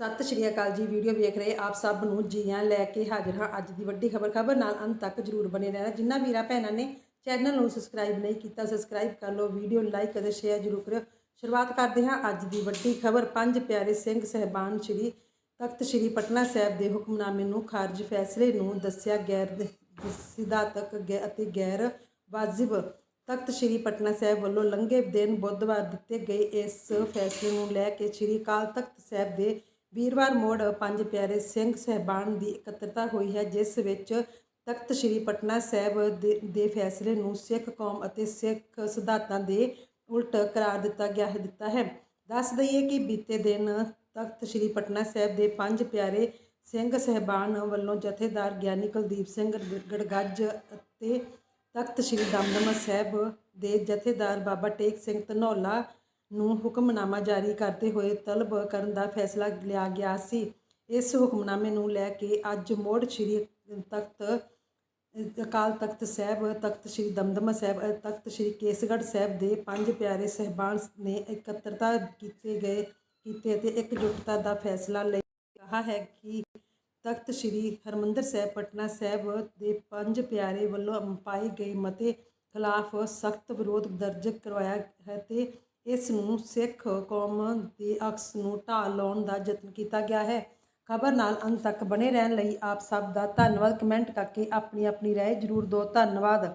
ਸਤਿ ਸ਼੍ਰੀ ਅਕਾਲ ਜੀ, ਵੀਡੀਓ ਵੇਖ ਰਹੇ ਆਪ ਸਭ ਨੂੰ ਜੀਆਂ ਲੈ ਕੇ ਹਾਜ਼ਰ ਹਾਂ ਅੱਜ ਦੀ ਵੱਡੀ ਖਬਰ। ਖਬਰ ਨਾਲ ਅੰਤ ਤੱਕ ਜਰੂਰ ਬਣੇ ਰਹਿਣਾ। ਜਿੰਨਾ ਵੀਰਾਂ ਭੈਣਾਂ ਨੇ ਚੈਨਲ ਨੂੰ ਸਬਸਕ੍ਰਾਈਬ ਨਹੀਂ ਕੀਤਾ ਸਬਸਕ੍ਰਾਈਬ ਕਰ ਲਓ, ਵੀਡੀਓ ਲਾਈਕ ਅਤੇ ਸ਼ੇਅਰ ਜਰੂਰ ਕਰਿਓ। ਸ਼ੁਰੂਆਤ ਕਰਦੇ ਹਾਂ ਅੱਜ ਦੀ ਵੱਡੀ ਖਬਰ। ਪੰਜ ਪਿਆਰੇ ਸਿੰਘ ਸਹਿਬਾਨ ਸ਼੍ਰੀ ਤਖਤ ਸ਼੍ਰੀ ਪਟਨਾ ਸਾਹਿਬ ਦੇ ਹੁਕਮਨਾਮੇ ਨੂੰ ਖਾਰਜ ਫੈਸਲੇ ਨੂੰ ਦੱਸਿਆ ਗੈਰ ਸਿਧਾਂਤਕ ਗੈ- ਅਤੇ ਗੈਰ ਵਾਜਿਬ। ਤਖਤ ਸ਼੍ਰੀ ਪਟਨਾ ਸਾਹਿਬ ਵੱਲੋਂ ਲੰਘੇ ਦਿਨ ਬੁੱਧਵਾਰ ਦਿੱਤੇ ਗਏ ਇਸ ਫੈਸਲੇ ਨੂੰ ਲੈ ਕੇ ਸ਼੍ਰੀ ਅਕਾਲ ਤਖਤ ਸਾਹਿਬ ਦੇ ਵੀਰਵਾਰ ਮੋੜ ਪੰਜ ਪਿਆਰੇ ਸਿੰਘ ਸਹਿਬਾਨ ਦੀ ਇਕੱਤਰਤਾ ਹੋਈ ਹੈ, ਜਿਸ ਵਿੱਚ ਤਖਤ ਸ਼੍ਰੀ ਪਟਨਾ ਸਾਹਿਬ ਦੇ ਦੇ ਫੈਸਲੇ ਨੂੰ ਸਿੱਖ ਕੌਮ ਅਤੇ ਸਿੱਖ ਸਿਧਾਂਤਾਂ ਦੇ ਉਲਟ ਕਰਾਰ ਦਿੱਤਾ ਗਿਆ ਹੈ, ਦਿੱਤਾ ਹੈ। ਦੱਸ ਦਈਏ ਕਿ ਬੀਤੇ ਦਿਨ ਤਖਤ ਸ਼੍ਰੀ ਪਟਨਾ ਸਾਹਿਬ ਦੇ ਪੰਜ ਪਿਆਰੇ ਸਿੰਘ ਸਹਿਬਾਨ ਵੱਲੋਂ ਜਥੇਦਾਰ ਗਿਆਨੀ ਕੁਲਦੀਪ ਸਿੰਘ ਗੜਗੱਜ ਅਤੇ ਤਖਤ ਸ਼੍ਰੀ ਦਮਦਮਾ ਸਾਹਿਬ ਦੇ ਜਥੇਦਾਰ ਬਾਬਾ ਟੇਕ ਸਿੰਘ ਧਨੌਲਾ ਨੂੰ ਹੁਕਮਨਾਮਾ ਜਾਰੀ ਕਰਦੇ ਹੋਏ ਤਲਬ ਕਰਨ ਦਾ ਫੈਸਲਾ ਲਿਆ ਗਿਆ ਸੀ। ਇਸ ਹੁਕਮਨਾਮੇ ਨੂੰ ਲੈ ਕੇ ਅੱਜ ਮੋੜ ਸ਼੍ਰੀ ਤਖਤ, ਅਕਾਲ ਤਖਤ ਸਾਹਿਬ, ਤਖਤ ਸ੍ਰੀ ਦਮਦਮਾ ਸਾਹਿਬ, ਤਖਤ ਸ੍ਰੀ ਕੇਸਗੜ੍ਹ ਸਾਹਿਬ ਦੇ ਪੰਜ ਪਿਆਰੇ ਸਹਿਬਾਨ ਨੇ ਇਕੱਤਰਤਾ ਕੀਤੇ ਗਏ, ਕੀਤੇ ਅਤੇ ਇਕਜੁੱਟਤਾ ਦਾ ਫੈਸਲਾ ਲਈ ਕਿਹਾ ਹੈ ਕਿ ਤਖਤ ਸ੍ਰੀ ਹਰਮੰਦਰ ਸਾਹਿਬ, ਪਟਨਾ ਸਾਹਿਬ ਦੇ ਪੰਜ ਪਿਆਰੇ ਵੱਲੋਂ ਪਾਏ ਗਏ ਮਤੇ ਖਿਲਾਫ ਸਖਤ ਵਿਰੋਧ ਦਰਜ ਕਰਵਾਇਆ ਹੈ ਤੇ ਇਸ ਨੂੰ ਸਿੱਖ ਕੌਮ ਦੇ ਅਕਸ ਨੂੰ ਢਾਹ ਲਾਉਣ ਦਾ ਯਤਨ ਕੀਤਾ ਗਿਆ ਹੈ। ਖਬਰ ਨਾਲ ਅੰਤ ਤੱਕ ਬਣੇ ਰਹਿਣ ਲਈ ਆਪ ਸਭ ਦਾ ਧੰਨਵਾਦ। ਕਮੈਂਟ ਕਰਕੇ ਆਪਣੀ ਆਪਣੀ ਰਾਏ ਜ਼ਰੂਰ ਦਿਓ। ਧੰਨਵਾਦ।